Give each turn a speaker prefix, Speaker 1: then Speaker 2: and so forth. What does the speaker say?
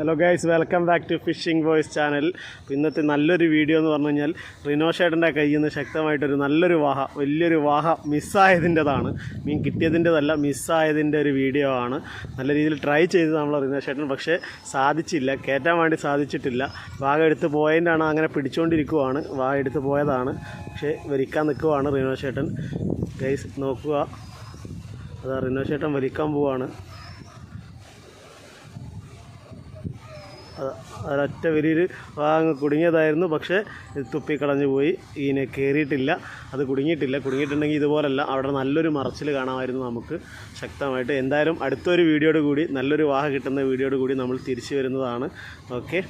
Speaker 1: Hello guys welcome back to fishing voice channel ഇന്നത്തെ നല്ലൊരു video എന്ന് പറഞ്ഞു കഴിഞ്ഞാൽ റിനോഷേട്ടന്റെ കയ്യിൽ നിന്ന് ശക്തമായിട്ടൊരു നല്ലൊരു വാഹ വലിയൊരു വാഹ മിസ്സായതിന്റെതാണ്. മീൻ കിട്ടിയതിന്റെതല്ല മിസ്സായതിന്റെ ഒരു വീഡിയോ ആണ്. നല്ല രീതിയിൽ ട്രൈ ചെയ്ത് നമ്മൾ റിനോഷേട്ടൻ പക്ഷേ സാധിച്ചില്ല. കയറ്റാൻ വേണ്ടി സാധിച്ചിട്ടില്ല. വാഹ എടുത്ത് പോയതിന്റാണ് അങ്ങനെ പിടിച്ചുകൊണ്ടിരിക്കുവാണ് വാഹ എടുത്ത് പോയതാണ്. പക്ഷേ വലിക്കാൻ നിൽക്കുവാണ് റിനോഷേട്ടൻ ഗൈസ് നോക്കുക. അതാ റിനോഷേട്ടൻ വലിക്കാൻ പോവാണ്. ഒരൊറ്റ വലിയൊരു വാങ്ങി കുടുങ്ങിയതായിരുന്നു. പക്ഷേ ഇത് തുപ്പിക്കളഞ്ഞു പോയി. ഇതിനെ കയറിയിട്ടില്ല അത് കുടുങ്ങിയിട്ടില്ല. കുടുങ്ങിയിട്ടുണ്ടെങ്കിൽ ഇതുപോലല്ല. അവിടെ നല്ലൊരു മറച്ചിൽ കാണാമായിരുന്നു നമുക്ക് ശക്തമായിട്ട്. എന്തായാലും അടുത്തൊരു വീഡിയോയോട് കൂടി നല്ലൊരു വാഹ കിട്ടുന്ന വീഡിയോയോട് കൂടി നമ്മൾ തിരിച്ചു വരുന്നതാണ്. ഓക്കെ.